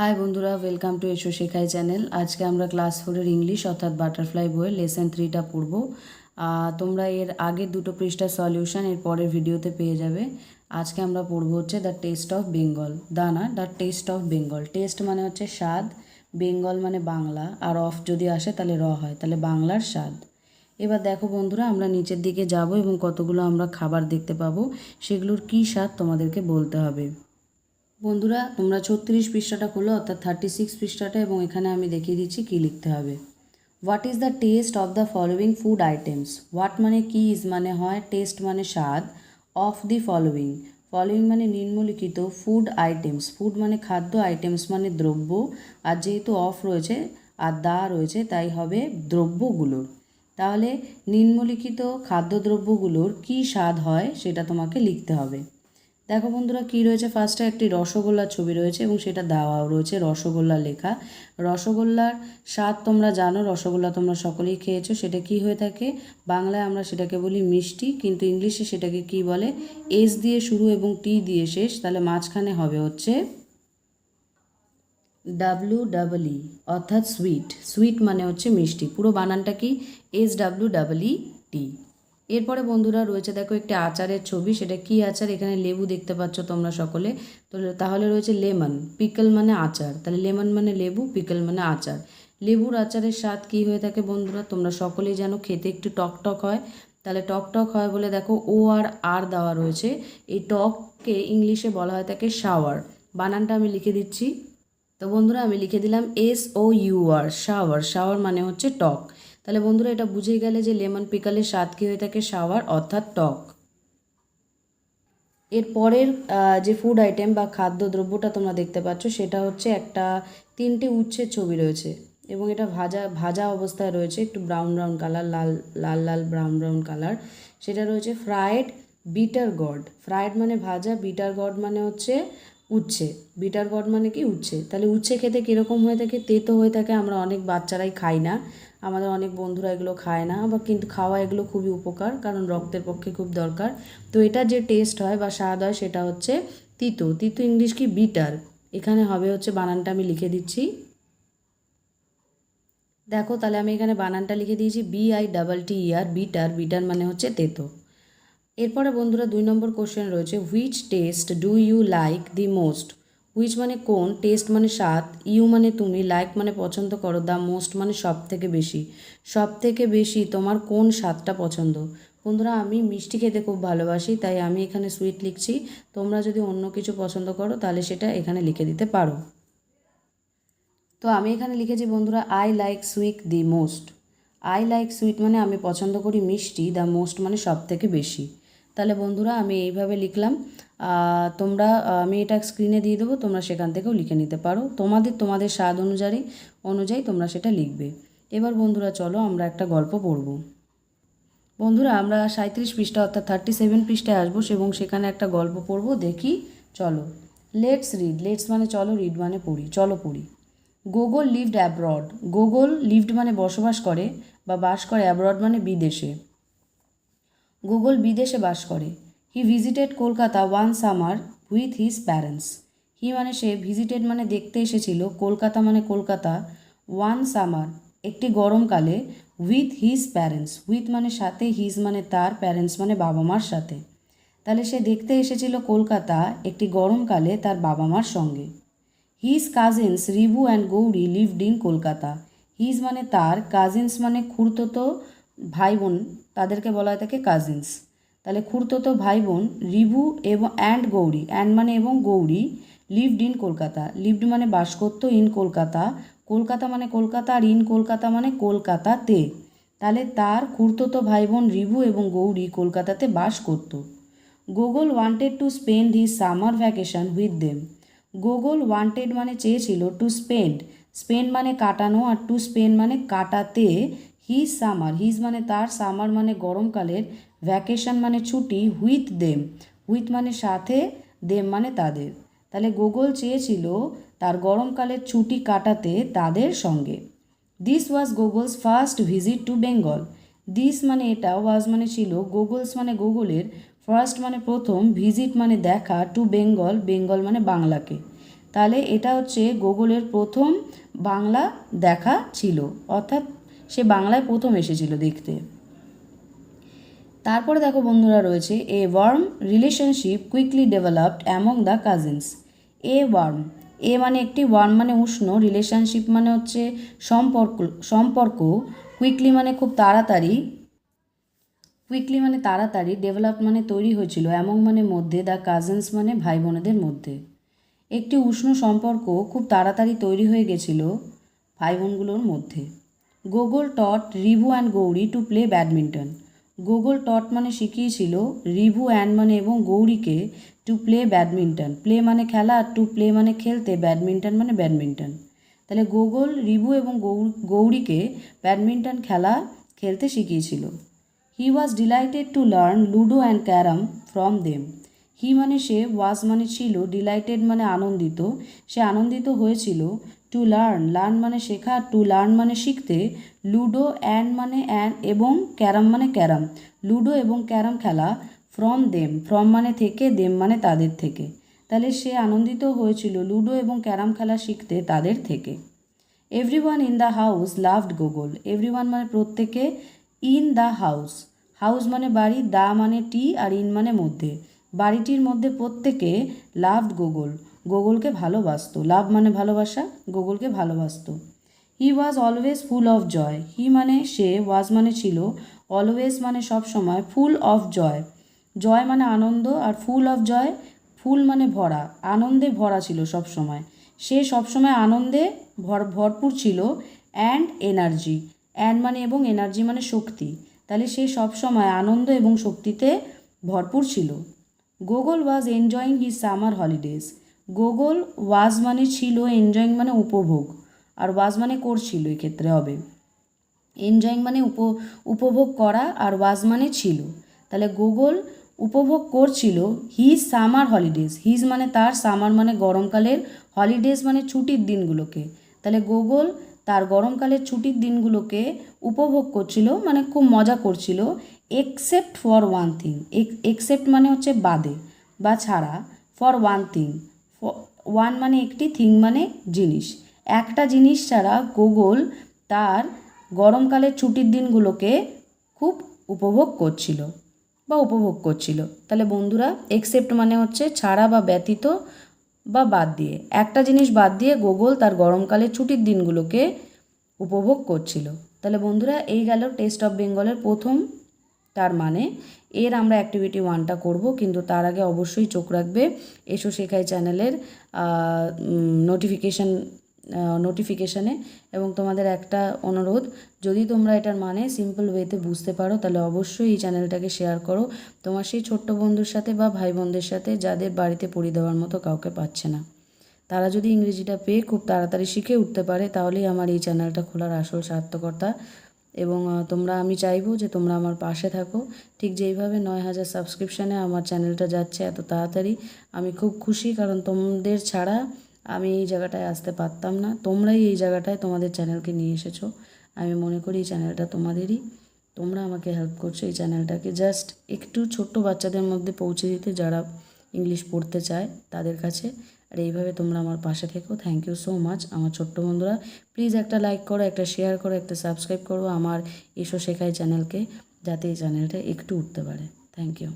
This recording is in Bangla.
হাই বন্ধুরা ওয়েলকাম টু এসো শেখাই চ্যানেল আজকে আমরা ক্লাস ফোরের ইংলিশ অর্থাৎ বাটারফ্লাই বইয়ের লেসন থ্রিটা পড়ব। তোমরা এর আগের দুটো পৃষ্ঠার সলিউশন এর পরের ভিডিওতে পেয়ে যাবে। আজকে আমরা পড়ব হচ্ছে দ্য টেস্ট অফ বেঙ্গল দানা the taste of Bengal taste মানে হচ্ছে স্বাদ বেঙ্গল মানে বাংলা। আর অফ যদি আসে, তাহলে র হয়, তাহলে বাংলার স্বাদ। এবার দেখো বন্ধুরা, আমরা নিচের দিকে যাব এবং কতগুলো আমরা খাবার দেখতে পাবো। সেগুলোর কী স্বাদ তোমাদেরকে বলতে হবে। বন্ধুরা, তোমরা ছত্রিশ পৃষ্ঠাটা খোলো, অর্থাৎ থার্টি সিক্স পৃষ্ঠাটা, এবং এখানে আমি দেখিয়ে দিচ্ছি কী লিখতে হবে। What is the taste of the following food items what মানে কি ইজ মানে হয় টেস্ট মানে স্বাদ। অফ দি ফলোয়িং ফলোয়িং মানে নিম্নলিখিত ফুড আইটেমস ফুড মানে খাদ্য আইটেমস মানে দ্রব্য। আর যেহেতু অফ রয়েছে, আর দা রয়েছে, তাই হবে দ্রব্যগুলোর। তাহলে নিম্নলিখিত খাদ্যদ্রব্যগুলোর কী স্বাদ হয়, সেটা তোমাকে লিখতে হবে। দেখো বন্ধুরা, কী রয়েছে? ফার্স্টে একটি রসগোল্লার ছবি রয়েছে এবং সেটা দেওয়াও রয়েছে রসগোল্লা লেখা। রসগোল্লার স্বাদ তোমরা জানো, রসগোল্লা তোমরা সকলেই খেয়েছো, সেটা কি হয়ে থাকে? বাংলায় আমরা সেটাকে বলি মিষ্টি, কিন্তু ইংলিশে সেটাকে কি বলে? এস দিয়ে শুরু এবং টি দিয়ে শেষ, তাহলে মাঝখানে হবে হচ্ছে ডাব্লু ডাবল ই অর্থাৎ সুইট সুইট মানে হচ্ছে মিষ্টি। পুরো বানানটা কি? S W double E T এরপরে বন্ধুরা রয়েছে, দেখো একটি আচারের ছবি, সেটা কি আচার? এখানে লেবু দেখতে পাচ্ছ তোমরা সকলে। তো তাহলে রয়েছে লেমন, পিকল মানে আচার। তাহলে লেমন মানে লেবু, পিকল মানে আচার। লেবুর আচারের স্বাদ কি হয়ে থাকে বন্ধুরা? তোমরা সকলেই যেন খেতে একটু টক টক হয়। তাহলে টক টক হয় বলে দেখো ও আর আর দেওয়া রয়েছে। এই টককে ইংলিশে বলা হয় তাকে শাওয়ার। বানানটা আমি লিখে দিচ্ছি। তো বন্ধুরা আমি লিখে দিলাম S O U R, sour. Sour মানে হচ্ছে টক। তাহলে বন্ধুরা এটা বুঝে গেলে যে লেমন পিকালের স্বাদ কী হয়ে থাকে? শাওয়ার অর্থাৎ টক। এর পরের যে ফুড আইটেম বা খাদ্য দ্রব্যটা তোমরা দেখতে পাচ্ছ, সেটা হচ্ছে একটা তিনটে উচ্ছের ছবি রয়েছে এবং এটা ভাজা ভাজা অবস্থায় রয়েছে, একটু ব্রাউন ব্রাউন কালার লাল লাল লাল ব্রাউন ব্রাউন কালার সেটা রয়েছে ফ্রায়েড বিটার গড ফ্রায়েড মানে ভাজা বিটার গড মানে হচ্ছে উচ্ছে, বিটার গড মানে কি উচ্ছে? তাহলে উচ্ছে খেতে কীরকম হয়ে থাকে? তেতো হয়ে থাকে, আমরা অনেক বাচ্চারাই খাই না। আমাদের অনেক বন্ধুরা এগুলো খায় না বা কিন্তু খাওয়া এগুলো খুবই উপকার, কারণ রক্তের পক্ষে খুব দরকার। তো এটা যে টেস্ট হয় বা স্বাদ হয়, সেটা হচ্ছে তিতো। তিতো ইংলিশ কি? বিটার। এখানে হবে হচ্ছে বানানটা আমি লিখে দিচ্ছি। দেখো, তাহলে আমি এখানে বানানটা লিখে দিয়েছি B I double T E R bitter. Bitter মানে হচ্ছে তেতো। এরপরে বন্ধুরা দুই নম্বর কোশ্চেন রয়েছে which taste do you like the most which মানে কোন টেস্ট মানে স্বাদ ইউ মানে তুমি লাইক মানে পছন্দ করো দ্য মোস্ট মানে সব থেকে বেশি। সব থেকে বেশি তোমার কোন স্বাদটা পছন্দ? বন্ধুরা, আমি মিষ্টি খেতে খুব ভালোবাসি, তাই আমি এখানে সুইট লিখছি, তোমরা যদি অন্য কিছু পছন্দ করো, তাহলে সেটা এখানে লিখে দিতে পারো। তো আমি এখানে লিখেছি, বন্ধুরা I like sweet the most I like sweet মানে আমি পছন্দ করি মিষ্টি দ্য মোস্ট মানে সব থেকে বেশি। তাহলে বন্ধুরা আমি এইভাবে লিখলাম তোমরা, আমি এটা স্ক্রিনে দিয়ে দেবো, তোমরা সেখান থেকেও লিখে নিতে পারো। তোমাদের তোমাদের স্বাদ অনুযায়ী অনুযায়ী তোমরা সেটা লিখবে। এবার বন্ধুরা চলো আমরা একটা গল্প পড়ব। বন্ধুরা আমরা সাঁত্রিশ পৃষ্ঠা অর্থাৎ থার্টি সেভেন পৃষ্ঠায় আসব এবং সেখানে একটা গল্প পড়ব, দেখি, চলো। লেটস রিড লেটস মানে চলো রিড মানে পড়ি, চলো পড়ি। Gogol lived abroad Gogol lived মানে বসবাস করে বা বাস করে অ্যাব্রড মানে বিদেশে। গুগল বিদেশে বাস করে। He visited Kolkata one summer with his parents he মানে সে ভিজিটেড মানে দেখতে এসেছিল। কলকাতা মানে কলকাতা ওয়ান সামার একটি গরমকালে উইথ হিজ প্যারেন্টস উইথ মানে সাথে হিজ মানে তার প্যারেন্টস মানে বাবা মার সাথে। তাহলে সে দেখতে এসেছিল কলকাতা একটি গরমকালে তার বাবা মার সঙ্গে। His cousins Rivu and Gouri lived in Kolkata his মানে তার কাজিনস মানে খুড়তো ভাই বোন তাদেরকে বলা হয় থাকে কাজিনস তাহলে খুড়তো ভাই বোন রিভু এবং অ্যান্ড গৌরী। অ্যান্ড মানে এবং Gouri lived in Kolkata. Lived মানে বাস করতো ইন কলকাতা। কলকাতা মানে কলকাতা আর ইন কলকাতা মানে কলকাতাতে। তাহলে তার খুড়তো ভাই বোন রিভু এবং গৌরী কলকাতাতে বাস করতো Gogol wanted to spend his summer vacation with them Gogol wanted মানে চেয়েছিল টু স্পেন্ড স্পেন্ড মানে কাটানো আর টু স্পেন্ড মানে কাটাতে। হিজ সামার হিজ মানে তার সামার মানে গরমকালের ভ্যাকেশন মানে ছুটি হুইথ দেম হুইথ মানে সাথে দেম মানে তাদের। তাহলে গুগল চেয়েছিল তার গরমকালের ছুটি কাটাতে তাদের সঙ্গে। This was Gogol's first visit to Bengal this মানে এটা ওয়াজ মানে ছিল গুগলস মানে গুগলের ফার্স্ট মানে প্রথম ভিজিট মানে দেখা টু বেঙ্গল বেঙ্গল মানে বাংলাকে। তাহলে এটা হচ্ছে গুগলের প্রথম বাংলা দেখা ছিল। অর্থাৎ সে বাংলায় প্রথম এসেছিল দেখতে। তারপরে দেখো বন্ধুরা রয়েছে a warm relationship quickly developed among the cousins a warm a মানে একটি ওয়ার্ম মানে উষ্ণ রিলেশনশিপ মানে হচ্ছে সম্পর্ক সম্পর্ক। কুইকলি মানে খুব তাড়াতাড়ি কুইকলি মানে তাড়াতাড়ি ডেভেলপ মানে তৈরি হয়েছিল এমন মানে মধ্যে দ্য কাজিনস মানে ভাই বোনেদের মধ্যে। একটি উষ্ণ সম্পর্ক খুব তাড়াতাড়ি তৈরি হয়ে গেছিল ভাই বোনগুলোর মধ্যে। Gogol taught Rivu and Gouri to play badminton Gogol taught মানে শিখিয়েছিল রিভু অ্যান্ড মানে এবং গৌরীকে টু প্লে ব্যাডমিন্টন প্লে মানে খেলা টু প্লে মানে খেলতে ব্যাডমিন্টন মানে ব্যাডমিন্টন তাহলে গোগল রিভু এবং গৌরীকে ব্যাডমিন্টন খেলা, খেলতে শিখিয়েছিল। He was delighted to learn ludo and carrom from them he মানে সে ওয়াজ মানে ছিল ডিলাইটেড মানে আনন্দিত। সে আনন্দিত হয়েছিল টু লার্ন লার্ন মানে শেখা টু লার্ন মানে শিখতে লুডো অ্যান্ড মানে অ্যান্ড এবং ক্যারাম মানে ক্যারাম লুডো এবং ক্যারাম খেলা ফ্রম দেম ফ্রম মানে থেকে দেম মানে তাদের থেকে। তাহলে সে আনন্দিত হয়েছিল লুডো এবং ক্যারাম খেলা শিখতে তাদের থেকে। Everyone in the house loved Gogol everyone মানে প্রত্যেকে ইন দ্য হাউস হাউস মানে বাড়ি দা মানে টি আর ইন মানে মধ্যে। বাড়িটির মধ্যে প্রত্যেকে লাভড গোগল গোগলকে ভালোবাসতো। লাভ মানে ভালোবাসা, গোগলকে ভালোবাসতো। হি was always full of joy হি মানে সে ওয়াজ মানে ছিল অলওয়েজ মানে সব সময় ফুল অফ জয় জয় মানে আনন্দ আর ফুল অফ জয় ফুল মানে ভরা। আনন্দে ভরা ছিল সব সময়। সে সবসময় আনন্দে ভর, ভরপুর ছিল অ্যান্ড এনার্জি অ্যান্ড মানে এবং এনার্জি মানে শক্তি। তাহলে সে সবসময় আনন্দ এবং শক্তিতে ভরপুর ছিল। Gogol was enjoying his summer holidays Gogol was মানে ছিল এনজয়িং মানে উপভোগ, আর ওয়াজ মানে করছিল এক্ষেত্রে হবে। এনজয়িং মানে উপ, উপভোগ করা আর ওয়াজ মানে ছিল। তাহলে গুগল উপভোগ করছিল হিজ সামার হলিডেজ হিজ মানে তার সামার মানে গরমকালের হলিডেজ মানে ছুটির দিনগুলোকে। তাহলে গুগল তার গরমকালের ছুটির দিনগুলোকে উপভোগ করছিল মানে খুব মজা করছিল except for one thing except মানে হচ্ছে বাদে, বা ছাড়া ফর ওয়ান থিং ওয়ান মানে একটি থিং মানে জিনিস। একটা জিনিস ছাড়া গুগল তার গরমকালের ছুটির দিনগুলোকে খুব উপভোগ করছিল বা উপভোগ করছিল। তাহলে বন্ধুরা এক্সেপ্ট মানে হচ্ছে ছাড়া বা ব্যতীত বা বাদ দিয়ে। একটা জিনিস বাদ দিয়ে গুগল তার গরমকালের ছুটির দিনগুলোকে উপভোগ করছিল। তাহলে বন্ধুরা, এই গেল টেস্ট অফ বেঙ্গলের প্রথম তার মানে এর আমরা অ্যাক্টিভিটি ওয়ানটা করব, কিন্তু তার আগে অবশ্যই চোখ রাখবে। এসো শেখাই চ্যানেলের নোটিফিকেশান নোটিফিকেশানে এবং তোমাদের একটা অনুরোধ, যদি তোমরা এটার মানে সিম্পল ওয়েতে বুঝতে পারো, তাহলে অবশ্যই এই চ্যানেলটাকে শেয়ার করো। তোমার সেই ছোট্ট বন্ধুর সাথে বা ভাই বোনদের সাথে, যাদের বাড়িতে পড়ি দেওয়ার মতো কাউকে পাচ্ছে না। তারা যদি ইংরেজিটা পেয়ে খুব তাড়াতাড়ি শিখে উঠতে পারে, তাহলেই আমার এই চ্যানেলটা খোলার আসল সার্থকতা। এবং তোমরা আমি চাইব যে তোমরা আমার পাশে থাকো। ঠিক যেইভাবে নয় হাজার সাবস্ক্রিপশানে আমার চ্যানেলটা যাচ্ছে এত তাড়াতাড়ি, আমি খুব খুশি কারণ তোমাদের ছাড়া আমি এই জায়গাটায় আসতে পারতাম না। তোমরাই এই জায়গাটায় তোমাদের চ্যানেলকে নিয়ে এসেছ। আমি মনে করি এই চ্যানেলটা তোমাদেরই। তোমরা আমাকে হেল্প করছ এই চ্যানেলটাকে জাস্ট একটু ছোট্ট বাচ্চাদের মধ্যে পৌঁছে দিতে যারা ইংলিশ পড়তে চায় তাদের কাছে। আর এইভাবে তোমরা আমার পাশে থেকো। থ্যাংক ইউ সো মাচ আমার ছোট্ট বন্ধুরা প্লিজ একটা লাইক করো, একটা শেয়ার করো, একটা সাবস্ক্রাইব করো আমার এসো শেখাই চ্যানেলকে যাতে এই চ্যানেলটা একটু উঠতে পারে। Thank you